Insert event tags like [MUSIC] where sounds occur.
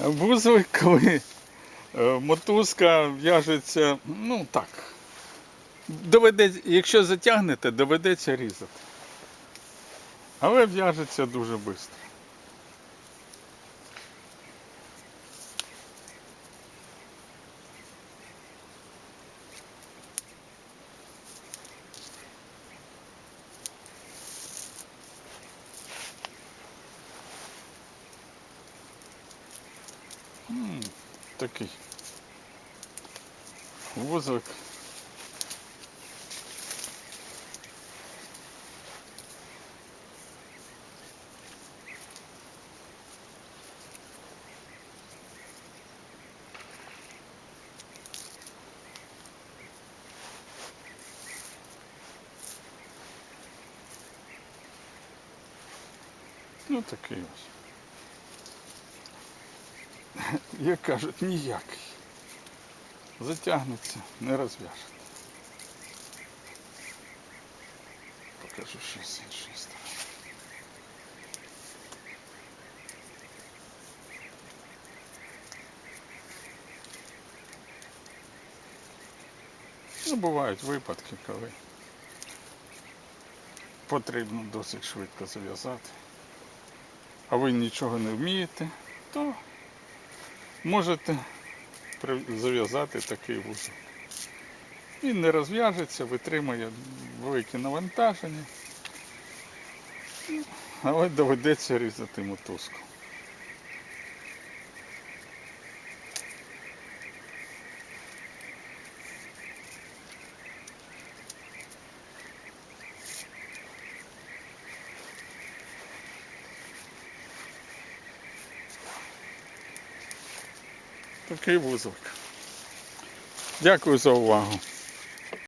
Вузлик, коли е, мотузка в'яжеться, ну так. Доведеться, якщо затягнете, доведеться різати. Але в'яжеться дуже швидко. М, Такий вузок. Ну такий ось. [LAUGHS] Як кажуть, ніякий. Затягнеться, не розв'яжете. Покажу ще з. Ну, бувають випадки, коли потрібно досить швидко зав'язати. А ви нічого не вмієте, то можете зав'язати такий вузол. Він не розв'яжеться, витримує велике навантаження, але доведеться різати мотузку. Такий вузол. Дякую за увагу.